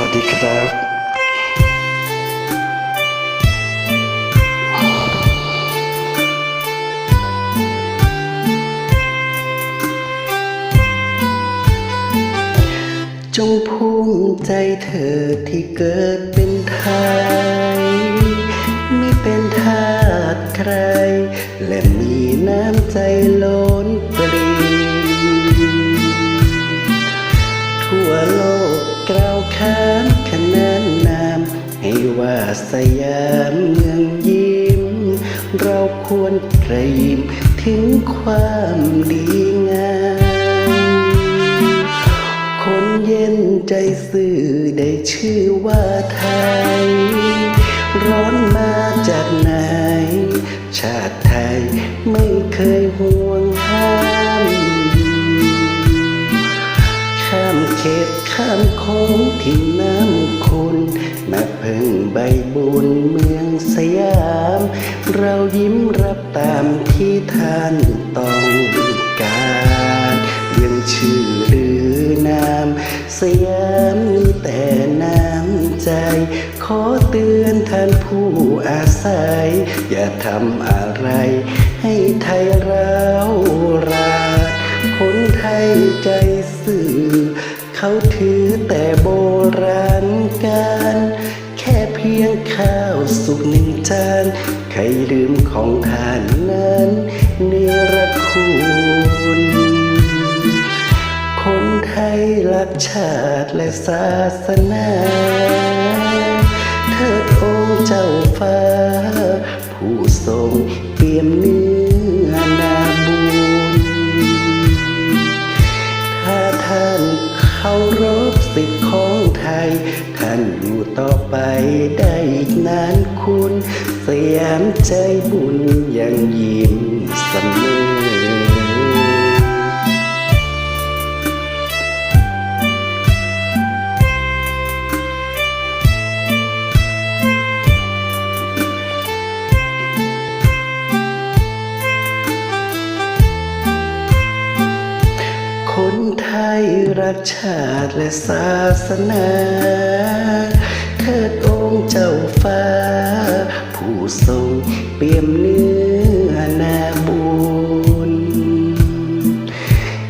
วัสดีครับจงภูมิใจเธอที่เกิดเป็นไทย ไม่เป็นทาสใคร และมีน้ำใจล้นปรี ว่าสยามเมืองยิ้ม เราควรกระยิมถึงความดีงาม คนเย็นใจซื่อได้ชื่อว่าไทย ร้อนมาจากไหน ชาติไทยไม่เคยห่วงห้า เขตข้ามโค้งที่น้ำคุณมาเพิ่งใบบุญเมืองสยาม เรายิ้มรับตามที่ท่านต้องการเรียงชื่อหรือนามสยามมีแต่น้ำใจ ขอเตือนท่านผู้อาศัย อย่าทำอะไร ให้ไทยเราราคนไทยใจสื่อ เขาถือแต่โบราณการแค่เพียงข้าวสุกหนึ่งจาน ใครลืมของทานนั้นเนรคุณคนไทยรักชาติและศาสนาเถิดองค์เจ้าฟ้า ผู้ทรงเปี่ยมเนื้อ เคารพสิทธิ์ของไทย ท่านอยู่ต่อไปได้อีกนานคุณ สยามใจบุญยังยิ้มเสมอ คนไทยรักชาติและศาสนาเทิดองค์เจ้าฟ้า ผู้ทรงเปี่ยมเนื้อนาบุญ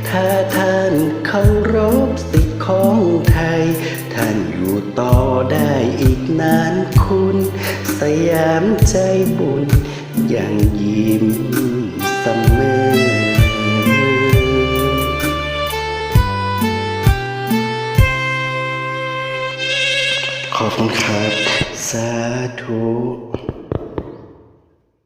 ถ้าท่านเคารพสิทธิของไทย ท่านอยู่ต่อได้อีกนานคุณ สยามใจบุญยังยิ้มเสมอ ขอบคุณครับ สาธุ